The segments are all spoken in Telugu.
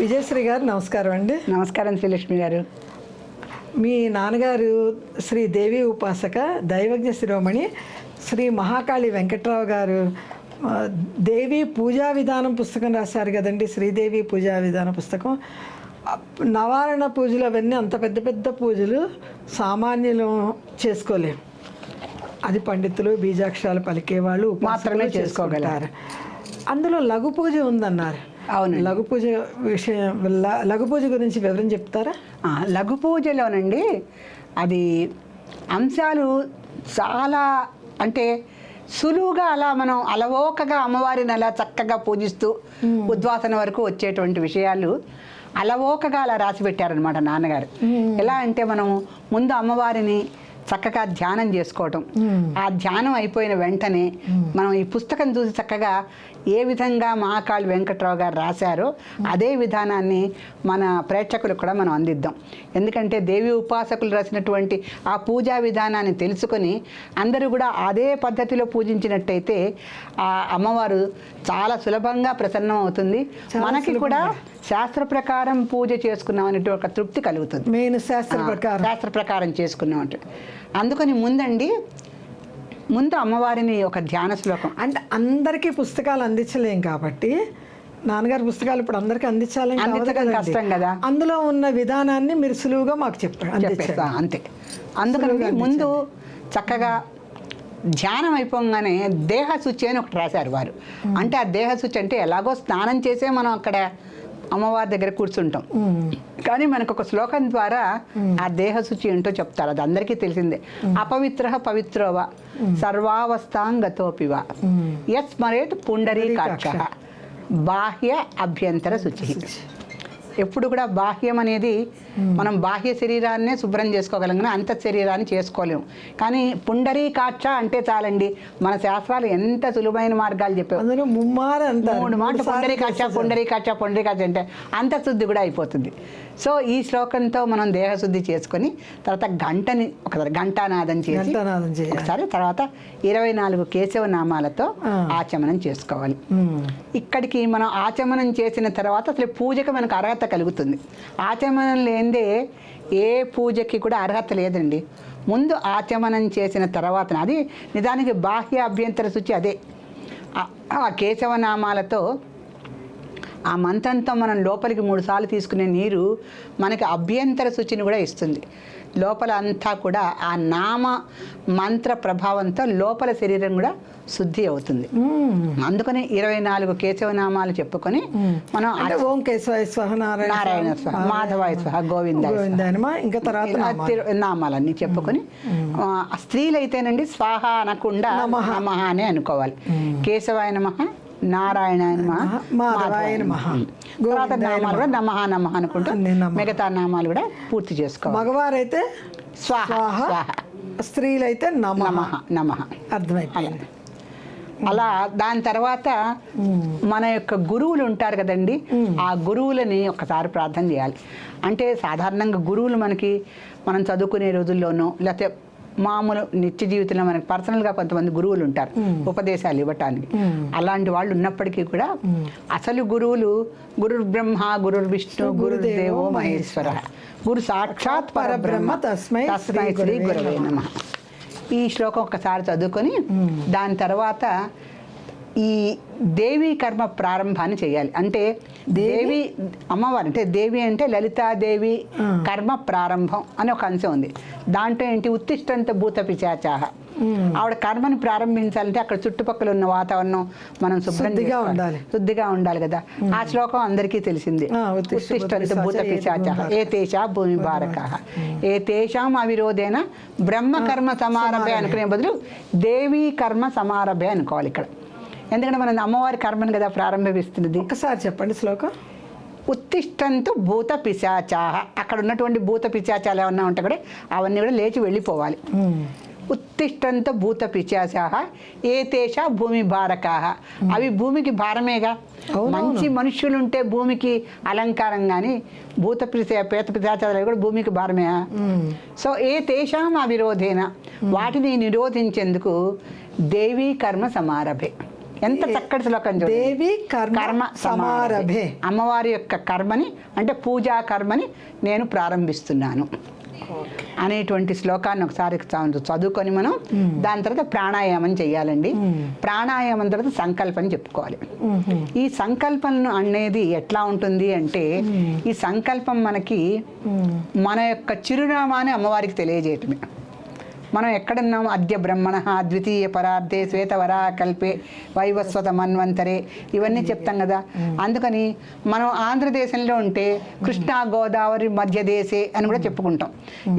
విజయశ్రీ గారు నమస్కారం అండి. నమస్కారం శ్రీలక్ష్మి గారు. మీ నాన్నగారు శ్రీ దేవి ఉపాసక దైవజ్ఞ శిరోమణి శ్రీ మహాకాళి వెంకట్రావు గారు దేవి పూజా విధానం పుస్తకం రాశారు కదండి శ్రీదేవి పూజా విధాన పుస్తకం. నవారణ పూజలు అవన్నీ అంత పెద్ద పెద్ద పూజలు సామాన్యులు చేసుకోలేం. అది పండితులు బీజాక్షరాలు పలికేవాళ్ళు మాత్రమే చేసుకోగలరు. అందులో లఘు పూజ ఉందన్నారు. అవునండి. లఘు పూజ విషయం లఘు పూజ గురించి వివరం చెప్తారా? లఘు పూజలోనండి అది అంశాలు చాలా అంటే సులువుగా అలా మనం అలవోకగా అమ్మవారిని అలా చక్కగా పూజిస్తూ ఉద్వాసన వరకు వచ్చేటువంటి విషయాలు అలవోకగా అలా రాసి పెట్టారనమాట నాన్నగారు. ఎలా అంటే మనం ముందు అమ్మవారిని చక్కగా ధ్యానం చేసుకోవటం. ఆ ధ్యానం అయిపోయిన వెంటనే మనం ఈ పుస్తకం చూసి చక్కగా ఏ విధంగా మహాకాళి వెంకట్రావు గారు రాశారో అదే విధానాన్ని మన ప్రేక్షకులకు కూడా మనం అందిద్దాం. ఎందుకంటే దేవి ఉపాసకులు రాసినటువంటి ఆ పూజా విధానాన్ని తెలుసుకొని అందరూ కూడా అదే పద్ధతిలో పూజించినట్టయితే ఆ అమ్మవారు చాలా సులభంగా ప్రసన్నం అవుతుంది. మనకి కూడా శాస్త్ర ప్రకారం పూజ చేసుకున్నాం అనేటువంటి ఒక తృప్తి కలుగుతుంది. మెయిన్ శాస్త్ర ప్రకారం. శాస్త్ర ప్రకారం చేసుకున్నాం అందుకని ముందండి ముందు అమ్మవారిని ఒక ధ్యాన శ్లోకం. అంటే అందరికీ పుస్తకాలు అందించలేం కాబట్టి నాన్నగారి పుస్తకాలు ఇప్పుడు అందరికీ అందించాలని. కష్టం కదా. అందులో ఉన్న విధానాన్ని మీరు సులువుగా మాకు చెప్పండి చెప్పేస్తా అంతే. అందుకని ముందు చక్కగా ధ్యానం అయిపోగానే దేహ శుచి అని ఒకటి రాశారు వారు. అంటే ఆ దేహ శుచి అంటే ఎలాగో స్నానం చేసే మనం అక్కడ అమ్మవారి దగ్గర కూర్చుంటాం. కానీ మనకు ఒక శ్లోకం ద్వారా ఆ దేహ శుచి ఏంటో చెప్తారు. అది అందరికీ తెలిసిందే. అపవిత్ర పవిత్రోవ. సర్వావస్థాంగతోపివ. యస్మరేట్ పుండరీకాక్ష. బాహ్య అభ్యంతర శుచి. ఎప్పుడు కూడా బాహ్యం అనేది మనం బాహ్య శరీరాన్నే శుభ్రం చేసుకోగలం కానీ అంత శరీరాన్ని చేసుకోలేము. కానీ పుండరీకాక్ష అంటే చాలండి. మన శాస్త్రాలు ఎంత సులువైన మార్గాలు అంటారు. మూడు మాటలు పుండరీకాక్ష పుండరీకాక్ష పుండరీకాక్ష అంటే అంతఃశుద్ధి కూడా అయిపోతుంది. సో ఈ శ్లోకంతో మనం దేహశుద్ధి చేసుకొని తర్వాత గంటని ఒకసారి గంటానాదం చేసి. ఒకసారి తర్వాత ఇరవై నాలుగు కేశవ నామాలతో. ఆచమనం చేసుకోవాలి. ఇక్కడికి మనం ఆచమనం చేసిన తర్వాత అసలు పూజకి మనకు అర్హత కలుగుతుంది. ఆచమనం లేనిదే ఏ పూజకి కూడా అర్హత లేదండి. ముందు ఆచమనం చేసిన తర్వాత అది నిజానికి బాహ్య అభ్యంతర శుచి అదే. ఆ- కేశవనామాలతో ఆ మంత్రంతో మనం లోపలికి మూడు సార్లు తీసుకునే నీరు మనకి అభ్యంతర శుచిని కూడా ఇస్తుంది. లోపల అంతా కూడా ఆ నామ మంత్ర ప్రభావంతో లోపల శరీరం కూడా శుద్ధి అవుతుంది. అందుకని ఇరవై నాలుగు కేశవనామాలు చెప్పుకొని మనం అంటే ఓం కేశవాయ స్వహ నారాయణ స్వాహ మాధవాయ స్వాహ. గోవిందాయనమా? ఇంకా తర్వాత నామాలన్నీ చెప్పుకొని స్త్రీలైతేనండి స్వాహ అనకుండా నమః. నమః అని అనుకోవాలి. కేశవాయ నమః నారాయణాయ నమః. మాధవాయ నమః. తర్వాత నామాలు కూడా నమః నమః అనుకుంటూ. మిగతా నామాలు కూడా పూర్తి చేసుకోవాలి. మగవారైతే స్వాహ. స్త్రీలైతే నమ. నమః నమః. అర్థమైపోయింది. అలా. దాని తర్వాత మన యొక్క గురువులు ఉంటారు కదండి. ఆ గురువులని ఒకసారి ప్రార్థన చేయాలి. అంటే సాధారణంగా గురువులు మనకి మనం చదువుకునే రోజుల్లోనూ లేకపోతే మామూలు నిత్య జీవితంలో మనకి పర్సనల్గా కొంతమంది గురువులు ఉంటారు. ఉపదేశాలు ఇవ్వటానికి. అలాంటి వాళ్ళు ఉన్నప్పటికీ కూడా అసలు గురువులు గురు బ్రహ్మ గురు విష్ణు గురుదేవో మహేశ్వర. గురు సాక్షాత్ పరబ్రహ్మ తస్మై తస్మై శ్రీ గురవే నమః. ఈ శ్లోకం ఒకసారి చదువుకొని దాని తర్వాత ఈ దేవి కర్మ ప్రారంభాన్ని చేయాలి. అంటే దేవి? అమ్మవారు అంటే దేవి అంటే లలితాదేవి కర్మ ప్రారంభం అని ఒక అంశం ఉంది. దాంట్లో ఏంటి? ఉత్తిష్టంత భూత పిశాచాహ. ఆవిడ కర్మని ప్రారంభించాలంటే అక్కడ చుట్టుపక్కల ఉన్న వాతావరణం మనం శుద్ధిగా. ఉండాలి. శుద్ధిగా ఉండాలి కదా. ఆ శ్లోకం అందరికీ తెలిసింది. ఉత్తిష్టంత భూత పిశాచ ఏ తేషా భూమి భారక. ఏ తేషాం అవిరోధేన బ్రహ్మ కర్మ సమారభే. అనుకునే బదులు దేవీ కర్మ సమారభే అనుకోవాలి ఇక్కడ. ఎందుకంటే మనం అమ్మవారి కర్మను కదా ప్రారంభిస్తున్నది ఒక్కసారి చెప్పండి శ్లోకం. ఉత్తిష్టంతు భూత పిశాచాహ. అక్కడ ఉన్నటువంటి భూత పిశాచాలు ఏమన్నా ఉంటే కూడా అవన్నీ కూడా లేచి వెళ్ళిపోవాలి. ఉత్తిష్టంత భూత పిశాచాహ. ఏ తేష భూమి భారకాహ. అవి భూమికి భారమేగా. మంచి మనుష్యులు ఉంటే భూమికి అలంకారం కానీ భూత పిశా పేత పిశాచాలు కూడా భూమికి భారమే. సో ఏ తేషాం అవిరోధేన వాటిని నిరోధించేందుకు దేవీ కర్మ సమారభే. ఎంత చక్కటి శ్లోకం దేవి కర్మ సమారభే. అమ్మవారి యొక్క కర్మని అంటే పూజా కర్మని నేను ప్రారంభిస్తున్నాను. అనేటువంటి శ్లోకాన్ని ఒకసారి చదువుకొని మనం దాని తర్వాత ప్రాణాయామం చేయాలండి. ప్రాణాయామం తర్వాత సంకల్పం చెప్పుకోవాలి. ఈ సంకల్పం అనేది ఎట్లా ఉంటుంది అంటే ఈ సంకల్పం మనకి. మన యొక్క చిరునామాని అమ్మవారికి తెలియజేయటమే. మనం ఎక్కడున్నాం అద్య బ్రహ్మణ ద్వితీయ పరార్థే శ్వేతవరా కల్పే వైవస్వత మన్వంతరే ఇవన్నీ చెప్తాం కదా. అందుకని మనం ఆంధ్రదేశంలో ఉంటే కృష్ణా గోదావరి మధ్య దేశే అని కూడా చెప్పుకుంటాం.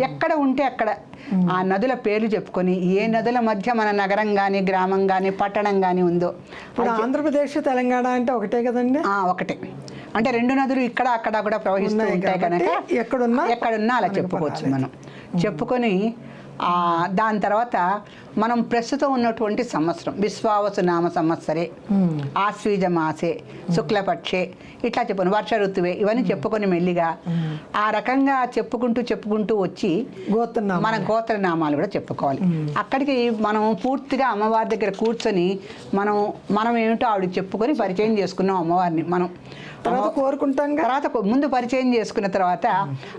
ఎక్కడ ఉంటే అక్కడ. ఆ నదుల పేర్లు చెప్పుకొని ఏ నదుల మధ్య మన నగరం కానీ గ్రామం కానీ పట్టణం కానీ ఉందో. ఇప్పుడు ఆంధ్రప్రదేశ్ తెలంగాణ అంటే ఒకటే కదండి? ఆ, ఒకటే. అంటే రెండు నదులు ఇక్కడ అక్కడ కూడా ప్రవహిస్తూ ఉంటాయి కనుక ఎక్కడున్నా ఎక్కడున్నా అలా చెప్పుకోవచ్చు మనం. చెప్పుకొని దాని తర్వాత మనం ప్రస్తుతం ఉన్నటువంటి సంవత్సరం విశ్వావసు నామ సంవత్సరే ఆశ్వీజ మాసే శుక్లపక్షే ఇట్లా చెప్పను వర్ష ఋతువే ఇవన్నీ చెప్పుకొని మెల్లిగా ఆ రకంగా చెప్పుకుంటూ చెప్పుకుంటూ వచ్చి మన గోత్రనామాలు కూడా చెప్పుకోవాలి. అక్కడికి మనం పూర్తిగా అమ్మవారి దగ్గర కూర్చొని మనం మనం ఏమిటో ఆవిడ చెప్పుకొని పరిచయం చేసుకున్నాం అమ్మవారిని మనం. తర్వాత కోరుకుంటాం తర్వాత ముందు పరిచయం చేసుకున్న తర్వాత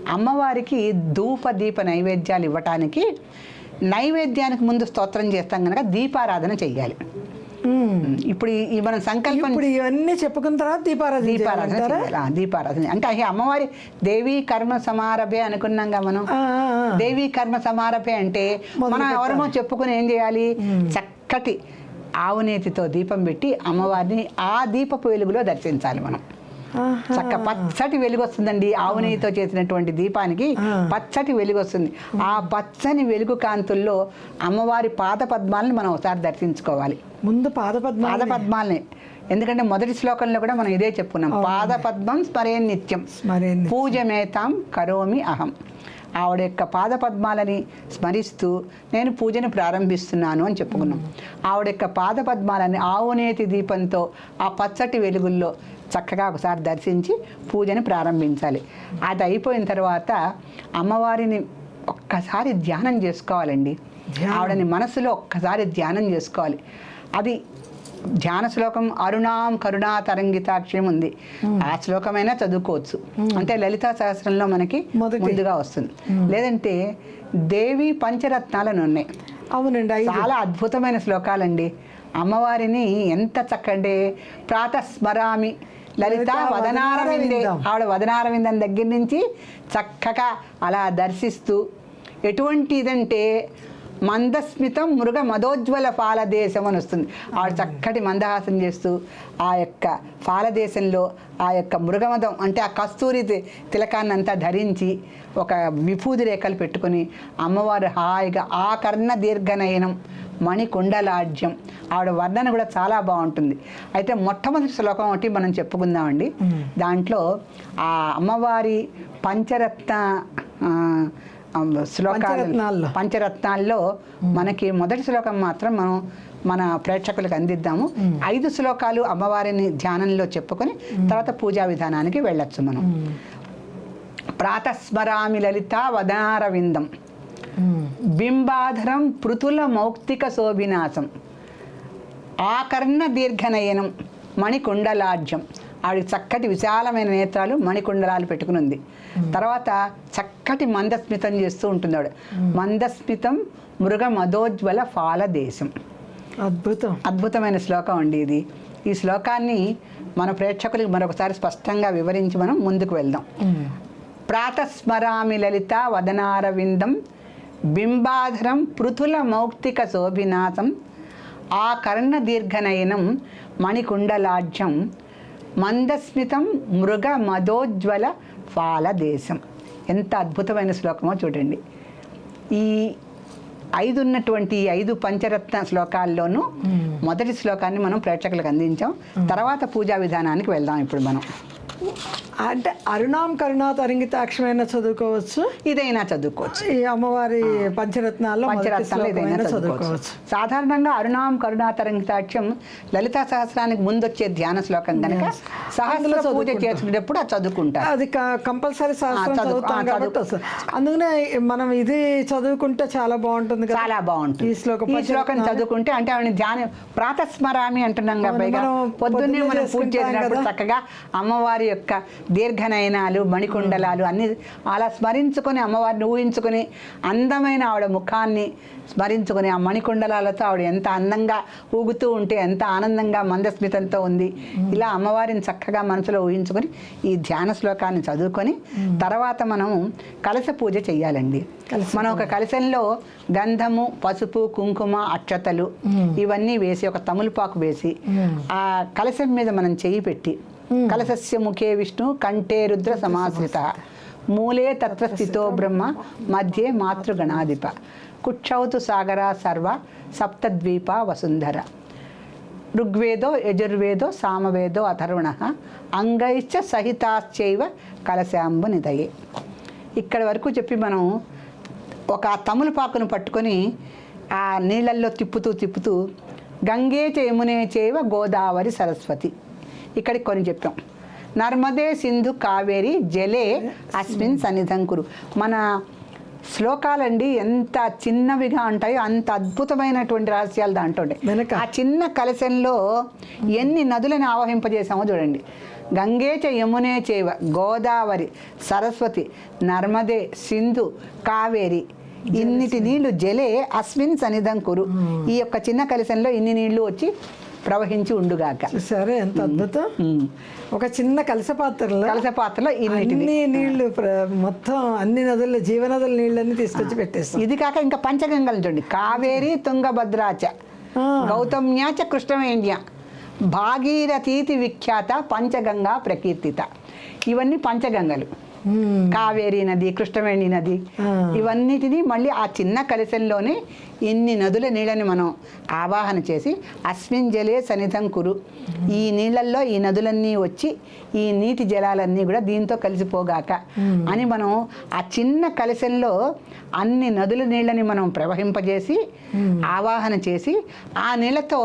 అమ్మవారికి ధూప దీప నైవేద్యాలు ఇవ్వటానికి నైవేద్యానికి ముందు స్తోత్రం చేస్తాం కనుక దీపారాధన చెయ్యాలి. ఇప్పుడు మనం సంకల్పం ఇప్పుడు ఇవన్నీ చెప్పుకున్న తర్వాత దీపారాధన దీపారాధన దీపారాధన. అంటే ఈ అమ్మవారి దేవీ కర్మ సమారభే అనుకున్నాంగా మనం. ఆ, ఆ, ఆ. దేవీ కర్మ సమారభే అంటే మనం. ఎవరమో చెప్పుకుని ఏం చేయాలి? చక్కటి ఆవునేతితో దీపం పెట్టి అమ్మవారిని ఆ దీపపు వెలుగులో దర్శించాలి మనం. చక్క పచ్చటి వెలుగు వస్తుందండి ఆవు నెయ్యితో చేసినటువంటి దీపానికి. పచ్చటి వెలుగు వస్తుంది ఆ పచ్చని వెలుగు కాంతుల్లో అమ్మవారి పాద పద్మాలను మనం ఒకసారి దర్శించుకోవాలి. ముందు పాదపద్మ పాద పద్మాలని. ఎందుకంటే మొదటి శ్లోకంలో కూడా మనం ఇదే చెప్పుకున్నాం పాద పద్మం స్మరే నిత్యం పూజమేతాం కరోమి అహం. ఆవిడ యొక్క పాద పద్మాలని స్మరిస్తూ నేను పూజను ప్రారంభిస్తున్నాను అని చెప్పుకున్నాం. ఆవిడ యొక్క పాద పద్మాలని ఆవునేతి దీపంతో ఆ పచ్చటి వెలుగుల్లో చక్కగా ఒకసారి దర్శించి పూజని ప్రారంభించాలి. అది అయిపోయిన తర్వాత అమ్మవారిని ఒక్కసారి ధ్యానం చేసుకోవాలండి. ఆవిడని మనసులో ఒక్కసారి ధ్యానం చేసుకోవాలి. అది ధ్యాన శ్లోకం అరుణాం కరుణా తరంగితాక్షరం ఉంది. ఆ శ్లోకమైనా చదువుకోవచ్చు. అంటే లలితా సహస్రంలో మనకి. ముందుగా వస్తుంది. లేదంటే దేవి పంచరత్నాలను ఉన్నాయి. అవునండి చాలా అద్భుతమైన శ్లోకాలండి. అమ్మవారిని ఎంత చక్కంటే ప్రాతస్మరామి లలిత వదనారవిందే. ఆవిడ వదనారవిందం దగ్గర నుంచి చక్కగా అలా దర్శిస్తూ ఎటువంటి ఇదంటే మందస్మితం మృగ మదోజ్వల ఫాలదేశం అని వస్తుంది ఆవిడ చక్కటి మందహాసం చేస్తూ ఆ యొక్క ఫాలదేశంలో ఆ యొక్క మృగమదం అంటే ఆ కస్తూరి తి- తిలకాన్ని అంతా ధరించి ఒక విభూది రేఖలు పెట్టుకొని అమ్మవారు హాయిగా ఆ కర్ణ దీర్ఘనయనం మణికుండలాడ్యం. ఆవిడ వర్ణన కూడా చాలా బాగుంటుంది. అయితే మొట్టమొదటి శ్లోకం ఒకటి మనం చెప్పుకుందామండి. దాంట్లో ఆ అమ్మవారి పంచరత్న శ్లోకాలు పంచరత్నాల్లో. మనకి మొదటి శ్లోకం మాత్రం మనం మన ప్రేక్షకులకు అందిద్దాము. ఐదు శ్లోకాలు అమ్మవారిని ధ్యానంలో చెప్పుకొని తర్వాత పూజా విధానానికి వెళ్ళొచ్చు మనం. ప్రాతస్మరామి లలిత వదనారవిందం. బింబాధరం పృథుల మౌక్తిక శోభినాశం. ఆకర్ణ దీర్ఘనయనం మణికుండలాఢ్యం ఆవిడ చక్కటి విశాలమైన నేత్రాలు మణికుండలాలు పెట్టుకుని ఉంది తర్వాత చక్కటి మందస్మితం చేస్తూ ఉంటుంది ఆవిడ మందస్మితం మృగ మదోజ్వల ఫాల దేశం. అద్భుతం. అద్భుతమైన శ్లోకం అండి ఇది. ఈ శ్లోకాన్ని మన ప్రేక్షకులకు మరొకసారి స్పష్టంగా వివరించి మనం ముందుకు వెళ్దాం. ప్రాతస్మరామి లలిత వదనారవిందం బింబాధరం పృథుల మౌక్తిక శోభినాథం ఆ కర్ణ దీర్ఘనయనం మణికుండలాఢ్యం మందస్మితం మృగ మదోజ్వల ఫాలదేశం. ఎంత అద్భుతమైన శ్లోకమో చూడండి. ఈ ఐదు ఉన్నటువంటి ఐదు పంచరత్న శ్లోకాల్లోనూ మొదటి శ్లోకాన్ని మనం ప్రేక్షకులకు అందించాం. తర్వాత పూజా విధానానికి వెళ్దాం ఇప్పుడు మనం. అంటే అరుణాం కరుణా తరంగితాక్షమైనా చదువుకోవచ్చు? ఇదైనా చదువుకోవచ్చు. ఈ అమ్మవారి పంచరత్నాల్లో పంచరత్నాలు ఏదైనా చదువుకోవచ్చు. సాధారణంగా అరుణాం కరుణాతరంగితాక్షం లలితా సహస్రానికి ముందు వచ్చే ధ్యాన శ్లోకం కనుక సహస్ర పూజ చేసుకునేటప్పుడు అది చదువుకుంటారు. అది కంపల్సరీ చదువు- చదువుతాం కాబట్టి అందుకనే మనం ఇది చదువుకుంటే చాలా బాగుంటుంది చాలా బాగుంటుంది. ఈ శ్లోకం ఈ శ్లోకం చదువుకుంటే అంటే ఆవిడ ధ్యానం ప్రాతస్మరామి అంటున్నాం మనం పొద్దున్నే మనం పూజ చేసినప్పుడు. చక్కగా అమ్మవారి యొక్క దీర్ఘనయనాలు మణికుండలాలు అన్ని అలా స్మరించుకొని అమ్మవారిని ఊహించుకొని అందమైన ఆవిడ ముఖాన్ని స్మరించుకొని ఆ మణికుండలాలతో ఆవిడ ఎంత అందంగా ఊగుతూ ఉంటే ఎంత ఆనందంగా మందస్మితంతో ఉంది. ఇలా అమ్మవారిని చక్కగా మనసులో ఊహించుకొని ఈ ధ్యాన శ్లోకాన్ని చదువుకొని తర్వాత మనం కలశ పూజ చెయ్యాలండి. కలశ మనం ఒక కలశంలో గంధము పసుపు కుంకుమ అక్షతలు ఇవన్నీ వేసి ఒక తములుపాకు వేసి ఆ కలశం మీద మనం చెయ్యి పెట్టి కలసస్య ముఖే విష్ణు కంఠే రుద్ర సమాశ్రిత. మూలే తత్వస్థితో బ్రహ్మ మధ్యే మాతృగణాధిప. కుక్షౌతు సాగర సర్వ సప్తద్వీప వసుంధర. ఋగ్వేదో యజుర్వేదో సామవేదో అథర్వణ అంగైశ్చ సహితాశ్చైవ కలశాంబు నిదయే ఇక్కడ వరకు చెప్పి మనం ఒక తములపాకును పట్టుకొని ఆ నీళ్ళల్లో తిప్పుతూ తిప్పుతూ గంగే చ యమునే చేవ గోదావరి సరస్వతి. ఇక్కడికి కొన్ని చెప్పాం. నర్మదే సింధు కావేరి జలే అస్మిన్ సన్నిధం కురు. మన శ్లోకాలండి ఎంత చిన్నవిగా ఉంటాయో అంత అద్భుతమైనటువంటి రహస్యాలు దాంట్లో. ఆ చిన్న కలశంలో ఎన్ని నదులను ఆవహింపజేసామో చూడండి. గంగే చ యమునే చేవ గోదావరి సరస్వతి నర్మదే సింధు కావేరి. ఇన్నిటి నీళ్ళు జలే అస్మిన్ సన్నిధం కురు. ఈ యొక్క చిన్న కలశంలో ఇన్ని నీళ్ళు వచ్చి ప్రవహించి ఉండుగాక. చూసారా ఎంత అద్భుతం. ఒక చిన్న కలస పాత్రలో కలశ పాత్రలో అన్ని నీళ్ళు మొత్తం అన్ని నదుల్లో జీవనదుల నీళ్ళన్నీ తీసుకొచ్చి పెట్టేస్తాం. ఇది కాక ఇంకా పంచగంగలు చూడండి. కావేరి తుంగభద్రాచ. గౌతమ్యాచ కృష్ణవేణ్య భాగీరథీతి విఖ్యాత పంచగంగా ప్రకీర్తిత. ఇవన్నీ పంచగంగలు. కావేరి నది కృష్ణవేణి నది. ఇవన్నిటిని మళ్ళీ ఆ చిన్న కలశంలోనే ఇన్ని నదుల నీళ్ళని మనం ఆవాహన చేసి అస్మిన్ జలే సన్నిధం కురు. ఈ నీళ్ళల్లో ఈ నదులన్నీ వచ్చి ఈ నీటి జలాలన్నీ కూడా దీంతో కలిసిపోగాక అని మనం ఆ చిన్న కలశంలో అన్ని నదుల నీళ్ళని మనం ప్రవహింపజేసి ఆవాహన చేసి ఆ నీళ్ళతో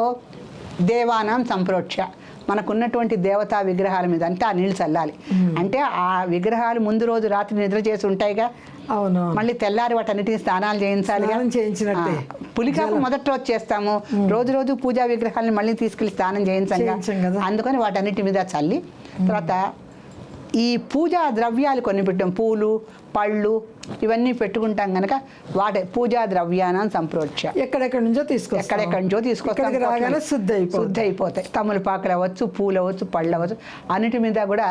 దేవానాం సంప్రోక్ష మనకున్నటువంటి దేవతా విగ్రహాల మీద అంటే ఆ నీళ్ళు చల్లాలి. అంటే ఆ విగ్రహాలు ముందు రోజు రాత్రి నిద్ర చేసి ఉంటాయిగా. అవును మళ్ళీ తెల్లారి వాటన్నిటి స్నానాలు చేయించాలి చేయించినట్టే. పులికాపు మొదటి రోజు చేస్తాము. రోజు రోజు పూజా విగ్రహాలను మళ్ళీ తీసుకెళ్ళి స్నానం చేయించం చేయించంగా కదా. అందుకని వాటన్నిటి మీద చల్లి తర్వాత ఈ పూజా ద్రవ్యాలు కొన్ని పెట్టాం పూలు పళ్ళు ఇవన్నీ పెట్టుకుంటాం కనుక వాటి పూజా ద్రవ్యానం సంప్రోక్ష ఎక్కడెక్కడి నుంచో తీసుకొస్తాం. ఎక్కడెక్కడి నుంచో తీసుకొస్తాం రాగానే శుద్ధి అయిపోతుంది శుద్ధి అయిపోతాయి తమలపాకులు అవ్వచ్చు పూలు అవ్వచ్చు పళ్ళు అవ్వచ్చు అన్నిటి మీద కూడా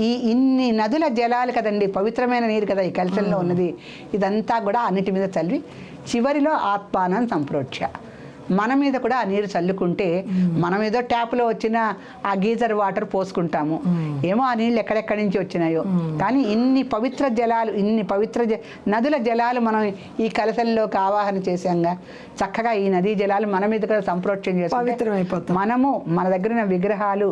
ఈ ఇన్ని నదుల జలాలు కదండి పవిత్రమైన నీరు కదా ఈ కలశంలో ఉన్నది. ఇదంతా కూడా అన్నిటి మీద చల్లి చివరిలో ఆత్మానం సంప్రోక్ష మన మీద కూడా ఆ నీరు చల్లుకుంటే మనం ఏదో ట్యాప్లో వచ్చిన ఆ గీజర్ వాటర్ పోసుకుంటాము. ఏమో ఆ నీళ్ళు ఎక్కడెక్కడి నుంచి వచ్చినాయో. కానీ ఇన్ని పవిత్ర జలాలు ఇన్ని పవిత్ర జ నదుల జలాలు మనం ఈ కలశంలోకి ఆవాహన చేశాంగా. చక్కగా ఈ నదీ జలాలు మన మీద కూడా చేసుకుంటే పవిత్రమైపోతాం. మనము మన దగ్గర ఉన్న విగ్రహాలు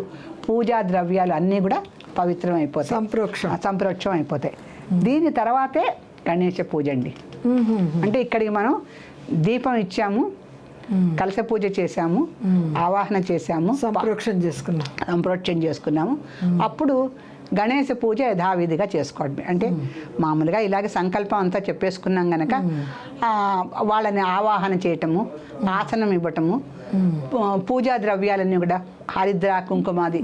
పూజా ద్రవ్యాలు అన్నీ కూడా పవిత్రం అయిపోతాయి సంప్రోక్షం. సంప్రోక్షం అయిపోతాయి దీని తర్వాతే గణేష పూజ అండి. అంటే ఇక్కడికి మనం దీపం ఇచ్చాము. కలశ పూజ చేశాము ఆవాహన చేశాము సంప్రోక్షణ చేసుకున్నాం. సంప్రోక్షణ చేసుకున్నాము. అప్పుడు గణేశ పూజ యథావిధిగా చేసుకోవడమే. అంటే మామూలుగా ఇలాగ సంకల్పం అంతా చెప్పేసుకున్నాం గనక వాళ్ళని ఆవాహన చేయటము ఆసనం ఇవ్వటము పూజా ద్రవ్యాలన్నీ కూడా హరిద్ర కుంకుమాది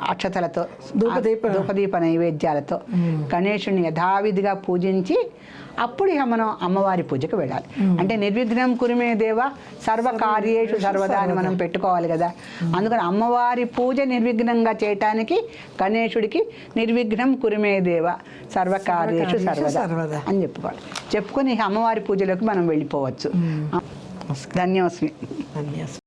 అక్షతలతో ధూపదీప- ధూపదీప నైవేద్యాలతో గణేశుని యథావిధిగా పూజించి అప్పుడు ఇక మనం అమ్మవారి పూజకు వెళ్ళాలి. అంటే నిర్విఘ్నం కురిమే దేవ సర్వ కార్యేషు సర్వదా అని మనం పెట్టుకోవాలి కదా. అందుకని అమ్మవారి పూజ నిర్విఘ్నంగా చేయటానికి గణేశుడికి నిర్విఘ్నం కురిమే దేవ సర్వ కార్యేషు సర్వకార్యేషు సర్వదా. అని చెప్పుకోవాలి. చెప్పుకొని అమ్మవారి పూజలోకి మనం వెళ్ళిపోవచ్చు. ధన్యోస్మి అన్యాస్